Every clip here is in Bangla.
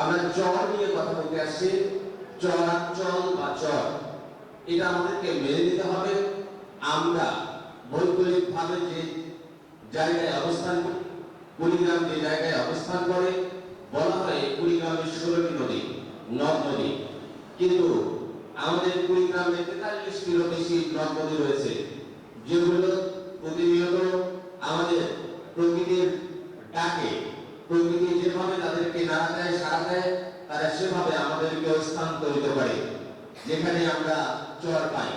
আমরা চর নিয়ে কথা বলতে আসছি। চরাঞ্চল বা চর এটা আমাদেরকে মেনে নিতে হবে। আমরা ভৌগোলিক ভাবে যে জায়গায় অবস্থান কুড়িগ্রাম যে জায়গায় অবস্থান করে, বলা হয় কুড়িগ্রামের ষোলোটি নদী, নদ নদী। কিন্তু আমাদের কুড়িগ্রামে তেতাল্লিশটিরও বেশি নদ নদী রয়েছে, যেগুলো প্রতিনিয়ত আমাদের প্রকৃতির ডাকে প্রকৃতি যেভাবে তাদেরকে নাড়া দেয় সাড়া দেয়, তারা সেভাবে আমাদেরকে স্থানান্তরিত করে, যেখানে আমরা চর পাই।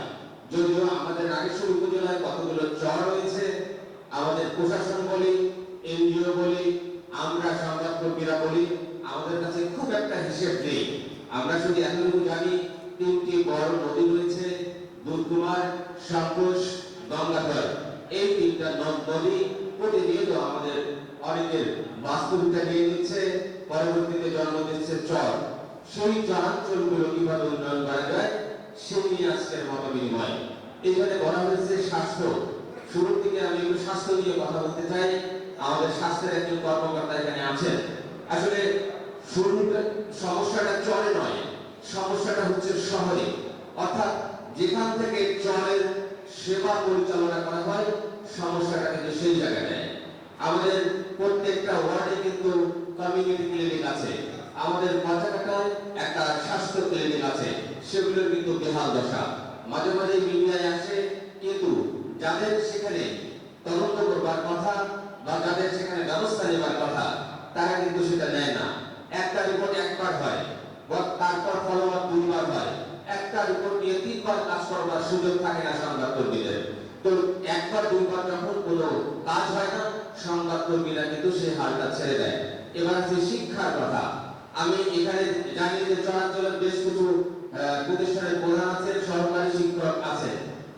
যদিও আমাদের নাগেশ্বর উপজেলায় কতগুলো চর রয়েছে, আমাদের প্রশাসন বলি, এনজিও বলি, আমরা সংবাদকর্মীরা বলি, আমাদের কাছে খুব একটা হিসেব নেই। আমরা শুধু এতটুকু জানি, তিনটি বড় নদী রয়েছে দুধকুমার সাঙ্কুশ গঙ্গাধর। এই তিনটা নদ নদী প্রতিনিয়ত আমাদের অনেকের বাস্তবিকতা নিয়ে নিচ্ছে, পরবর্তীতে জন্ম দিচ্ছে চর। সেই চরাঞ্চলগুলো কীভাবে উন্নয়ন করা যায় সেই নিয়ে আজকের মত বিনিময় এখানে বলা হয়েছে স্বাস্থ্য। শুরুর দিকে আমি একটু স্বাস্থ্য নিয়ে কথা বলতে চাই। আমাদের স্বাস্থ্যের একজন কর্মকর্তা এখানে আছেন। আসলে শুরুটা সমস্যাটা চরে নয়, সমস্যাটা হচ্ছে শহরে। অর্থাৎ যেখান থেকে চরের সেবা পরিচালনা করা হয়, সমস্যাটা কিন্তু সেই জায়গায় আমাদের প্রত্যেকটা ওয়ার্ডে কিন্তু কমিউনিটি ক্লিনিক আছে। আমাদের পঞ্চায়েতায় একটা স্বাস্থ্য ক্লিনিক আছে। সেগুলোর কিন্তু বেহাল দশা। মাঝে মাঝে মিডিয়ায় আসে, কিন্তু যাদের সেখানে তদন্ত করবার কথা বা যাদের সেখানে ব্যবস্থা নেবার কথা, তারা কিন্তু সেটা নেয় না। একটা রিপোর্ট একবার হয় তারপর ফলো আপ দুইবার হয়। একটা রিপোর্ট নিয়ে তিনবার কাজ করবার সুযোগ থাকে না সংবাদ কর্মীদের। তো একবার, দুইবার যখন কোনো কাজ হয় না সংবাদ কর্মীরা কিন্তু সেই হালটা ছেড়ে দেয়। এবার আছে শিক্ষার কথা, আমি এখানে জানি যে চরাঞ্চলের বেশ কিছু প্রতিষ্ঠানের প্রধান আছেন সহকারী শিক্ষক আছেন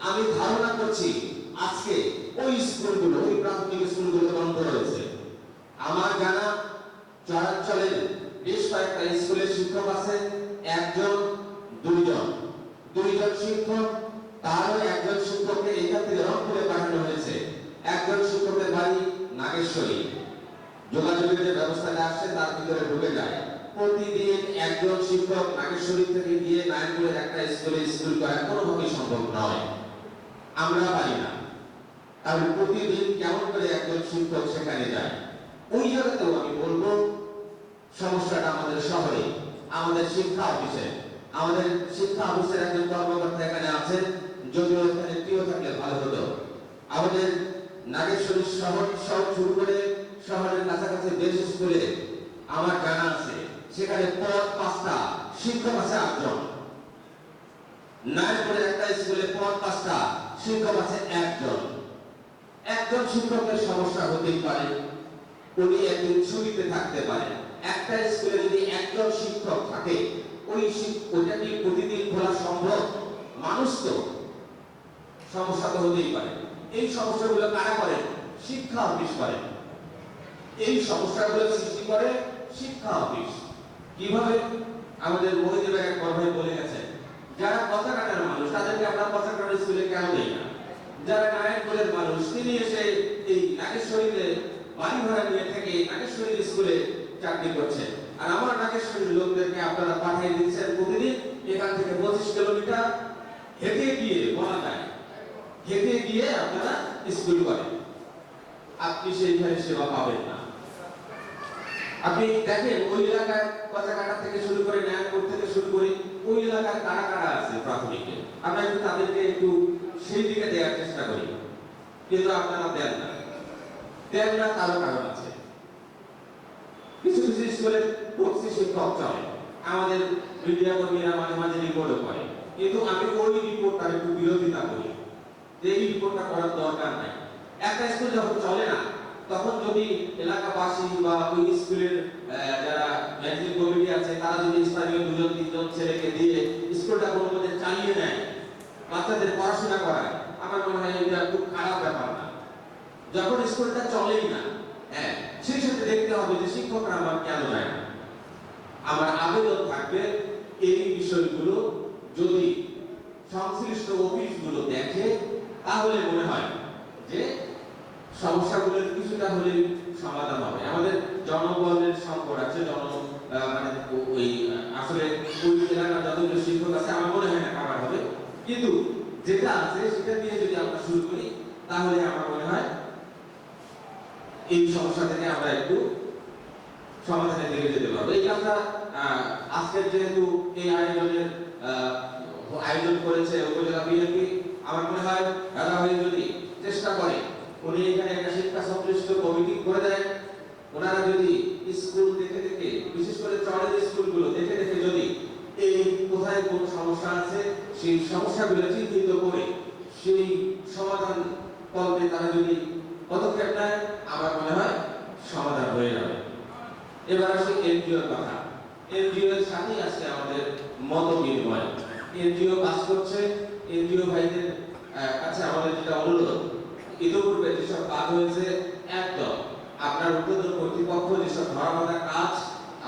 আমি ধারণা করছি, আজকে ওই স্কুলগুলো, ওই প্রাথমিক স্কুলগুলো বন্ধ রয়েছে। আমার জানা, চরাঞ্চলের বেশ কয়েকটা স্কুলের শিক্ষক আছে, একজন, দুইজন। দুইজন শিক্ষক তারও একজন শিক্ষককে এখান থেকে রংপুরে পাঠানো হয়েছে। একজন শিক্ষকের বাড়ি নাগেশ্বরী। যোগাযোগের যে ব্যবস্থাটা আসছে, তার ভিতরে ঢুকে যায়। প্রতিদিন একজন শিক্ষক নাগেশ্বরী থেকে গিয়ে নারায়ণপুরের একটা স্কুলে স্কুল করা কোনোভাবেই সম্ভব নয়। আমরা পারি না। তাহলে প্রতিদিন কেমন করে একজন শিক্ষক সেখানে যায়? ওই জায়গাতেও আমি বলব, সমস্যাটা আমাদের শহরে, আমাদের শিক্ষা অফিসে। আমাদের শিক্ষা অফিসের একজন কর্মকর্তা এখানে আছেন। যদিও কেউ থাকলে ভালো হতো। আমাদের নাগেশ্বরী শহর সহ শুরু করে শহরের কাছাকাছি বেশ স্কুলে আমার জানা আছে, সেখানে পদ পাঁচটা, শিক্ষক আছে আটজন। নারায়ণপুরের একটা স্কুলে পদ পাঁচটা, শিক্ষক আছে একজন। একজন শিক্ষকের সমস্যা হতেই পারে, উনি একদিন ছুটিতে থাকতে পারে। একটা স্কুলে যদি একজন শিক্ষক থাকে, ওই ওইটা কি প্রতিদিন খোলা সম্ভব? মানুষ তো। সমস্যা তো হতেই পারে। এই সমস্যাগুলো কারা করে? শিক্ষা অফিস করে। এই সমস্যাগুলো সৃষ্টি করে শিক্ষা অফিস। কীভাবে? আমাদের মহিলা এক কর্মে বলে গেছে যারা কথা কাটার মানুষ, তাদেরকে আমরা কথা কাটার স্কুলে কেন দেই না? যারা নারায়ণপুরের মানুষ, তিনি এসে এই নাগেশ্বরীতে বাড়ি ভাড়া নিয়ে থেকে নাগেশ্বরী স্কুলে চাকরি করছে আর আমার নাগেশ্বরীর লোকদেরকে আপনারা পাঠিয়ে দিচ্ছেন প্রতিদিন, এখান থেকে পঁচিশ কিলোমিটার হেঁটে গিয়ে বলা যায়। হেঁটে গিয়ে আপনারা স্কুল করেন। আপনি সেইখানে সেবা পাবেন না। আপনি দেখেন, ওই এলাকায় কথাকাটা থেকে শুরু করে ন্যায়পুর থেকে শুরু করে ওই এলাকায় কারা কারা আছে প্রাথমিকে? আমরা একটু তাদেরকে একটু সেই দিকে দেওয়ার চেষ্টা করি। কিন্তু আপনারা দেন না। দেন না, তারও কারণ আছে। কিছু কিছু স্কুলে প্রক্সি শিক্ষক চলে। আমাদের মিডিয়া কর্মীরা মাঝে মাঝে রিপোর্টও করে। কিন্তু আমি ওই রিপোর্টটার একটু বিরোধিতা করি। যে এই রিপোর্টটা করার দরকার নাই। একটা স্কুল যখন চলে না, তখন যদি এলাকাবাসী বা ওই স্কুলের যারা ম্যানেজিং কমিটি আছে, তারা যদি স্থানীয় দুজন, তিনজন ছেলেকে দিয়ে স্কুলটা কোনো মতে চালিয়ে নেয়, বাচ্চাদের পড়াশোনা করায়, আমার মনে হয় এটা খুব খারাপ ব্যাপার না। যখন স্কুলটা চলেই না হ্যাঁ সেই সাথে দেখতে হবে যে শিক্ষকরা আমার কেন যায় না। আমার আবেদন থাকবে এই বিষয়গুলো যদি সংশ্লিষ্ট অফিসগুলো দেখে তাহলে মনে হয় যে সমস্যাগুলোর কিছুটা হলে সমাধান হবে। আমাদের জনবলের সংকট আছে, জন মানে ওই, আসলে ওই এলাকার যতগুলো শিক্ষক আছে, আমার মনে হয় না কাবার হবে। কিন্তু যেটা আছে, সেটা দিয়ে যদি আমরা শুরু করি, তাহলে আমার মনে হয় এই সমস্যা থেকে আমরা একটু সমাধানের দিকে যেতে পারব। এই আমরা আজকের যেহেতু এই আয়োজনের আয়োজন করেছে উপজেলা বিএনপি আমার মনে হয় দাদা যদি চেষ্টা করে, উনি এখানে একটা শিক্ষা সংশ্লিষ্ট কমিটি করে দেয়। ওনারা যদি স্কুল দেখে দেখে, বিশেষ করে চরের স্কুলগুলো দেখে দেখে যদি এই কোথায় কোন সমস্যা আছে, সেই সমস্যাগুলো চিহ্নিত করে সেই সমাধান কল্পে তারা যদি পদক্ষেপ নেয়, আমার মনে হয় সমাধান হয়ে যাবে। এবার আসি এনজিওর কথা। এনজিও এর সাথেই আছে আমাদের মত বিনিময়। এনজিও কাজ করছে, এনজিও ভাইদের আহ, কাছে আমাদের যেটা অনুরোধ ইতিপূর্বে যেসব কাজ হয়েছে একদম। আপনার উদ্বোধন কর্তৃপক্ষ যেসব ধরা বাঁধা কাজ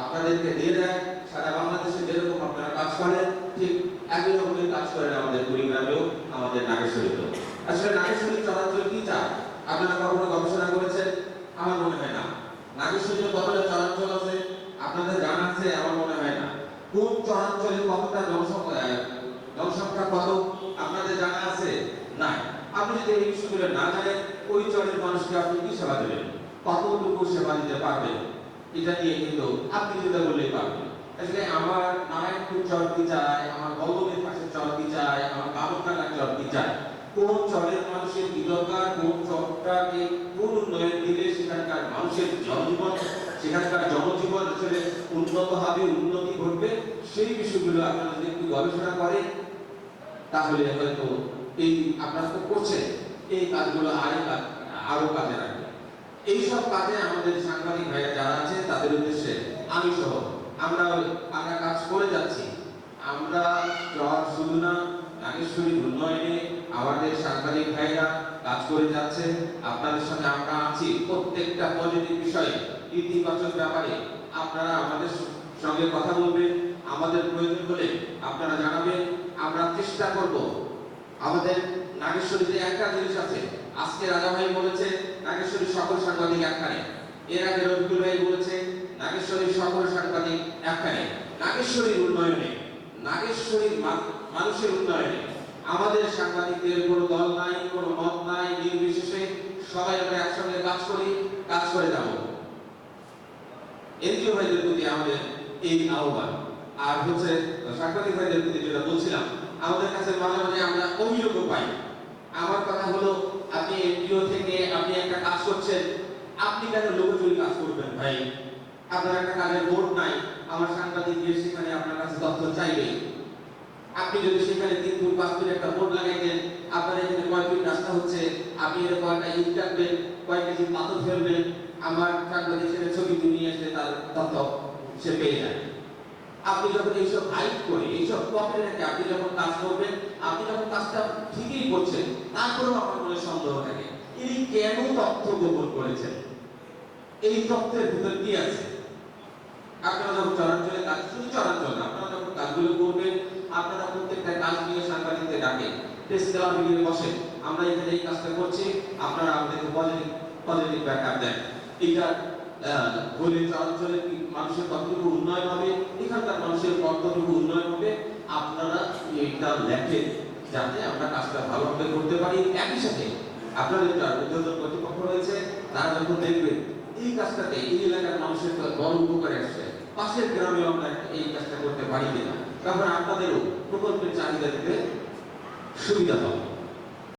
আপনাদেরকে দিয়ে দেয় সারা বাংলাদেশে যেরকম আপনারা কাজ করেন ঠিক একই রকমের কাজ করেন আমাদের কুড়িগ্রামেও আমাদের নাগেশ্বরীতেও। আসলে নাগেশ্বরী চলাচল কি চায় আপনারা কখনো গবেষণা করেছেন? আমার মনে হয় না। নাগেশ্বরীর কতটা চলাচল আছে? আপনাদের জানা আছে? আমার মনে হয় না। কোন চরাঞ্চলে কতটা জনসংখ্যা জনসংখ্যা কত? জানা আছে? না আপনি যদি এই বিষয়গুলো না জানেন, ওই চরের মানুষকে আপনি কি সেবা দেবেন? কতটুকু সেবা দিতে পারবেন? এটা নিয়ে কিন্তু আপনি যেটা বললেই পারবেন। আসলে আমার নারায়ণপুর চর কি চায়? আমার বল্লভের পাশে চর কি চায়? আমার কামরকাটার চর কি চায়? কোন চরের মানুষের কি দরকার? কোন চরটাকে কোন উন্নয়ন দিলে সেখানকার মানুষের জনজীবন, সেখানকার জনজীবন আসলে উন্নত হবে, উন্নতি ঘটবে? সেই বিষয়গুলো আপনারা যদি একটু গবেষণা করেন তাহলে হয়তো এই আপনারা তো করছেন, এই কাজগুলো আরও আরও কাজে লাগবে। এইসব কাজে আমাদের সাংবাদিক ভাইরা যারা আছে, তাদের উদ্দেশ্যে আমি সহ, আমরা আমরা কাজ করে যাচ্ছি। আমরা চর শুধু না উন্নয়নে আমাদের সাংবাদিক ভাইরা কাজ করে যাচ্ছে। আপনাদের সাথে আমরা আছি প্রত্যেকটা পজিটিভ বিষয়ে, ইতিবাচক ব্যাপারে। আপনারা আমাদের সঙ্গে কথা বলবেন। আমাদের প্রয়োজন হলে আপনারা জানাবেন। আমরা চেষ্টা করব। আমাদের নাগেশ্বরীতে একটা জিনিস আছে, আজকে রাজা ভাই বলেছে, নাগেশ্বরী সকল সাংবাদিক একখানে। এর আগে রবিকুল ভাই বলেছে নাগেশ্বরীর সকল সাংবাদিক একখানে। নাগেশ্বরীর উন্নয়নে, নাগেশ্বরীর মানুষের উন্নয়নে আমাদের সাংবাদিকদের কোনো দল নাই, কোনো মত নাই, নির্বিশেষে সবাই আমরা একসঙ্গে কাজ করি, কাজ করে যাব। এনজিও ভাইদের প্রতি আমাদের এই আহ্বান। আর হচ্ছে সাংবাদিক ভাইদের প্রতি যেটা বলছিলাম, আমাদের কাছে মাঝে মাঝে আমরা অভিযোগ পাই। আমার কথা হলো, আপনি এনজিও থেকে আপনি একটা কাজ করছেন, আপনি কেন লোকচুরি কাজ করবেন ভাই? আপনার একটা কাজের বোর্ড নাই, আমার সাংবাদিক গিয়ে সেখানে আপনার কাছে তথ্য চাইবে। আপনি যদি সেখানে তিন ফুট, পাঁচ ফুট একটা বোর্ড লাগাই দেন, আপনার এখানে কয় ফিট রাস্তা হচ্ছে, আপনি এর কয়টা ইট কাটবেন, কয় কেজি পাথর ফেলবেন, আমার সাংবাদিক সেটা ছবি নিয়ে এসে তার তথ্য সে পেয়ে যায়। আপনি যখন এইসব হাইট করে, এইসব পকেটে রেখে আপনি যখন কাজ করবেন, আপনি যখন কাজটা ঠিকই করছেন, তারপরেও আমার মনে সন্দেহ থাকে, ইনি কেন তথ্য গোপন করেছেন? এই তথ্যের ভিতর কি আছে? আপনারা যখন চরাঞ্চলে কাজ, শুধু চরাঞ্চল আপনারা যখন কাজগুলো করবেন, আপনারা প্রত্যেকটা কাজ নিয়ে সাংবাদিকদের ডাকেন টেস্ট মিটিংয়ে বসেন, আমরা এখানে এই কাজটা করছি, আপনারা আমাদেরকে পজিটিভ পজিটিভ ব্যাকআপ দেন। এটা বলে চরাঞ্চলে কি মানুষের কতটুকু উন্নয়ন হবে, এখানকার মানুষের কতটুকু উন্নয়ন হবে, আপনারা এইটা লেখেন যাতে আমরা কাজটা ভালোভাবে করতে পারি। একই সাথে আপনাদের যারা উদ্যোজন কর্তৃপক্ষ রয়েছে, তারা যখন দেখবেন এই কাজটাতে এই এলাকার মানুষের বড় উপকারে আসছে, পাশের গ্রামে আমরা এই কাজটা করতে পারি কিনা তখন আপনাদেরও প্রকল্পের চাহিদা দিতে সুবিধা হবে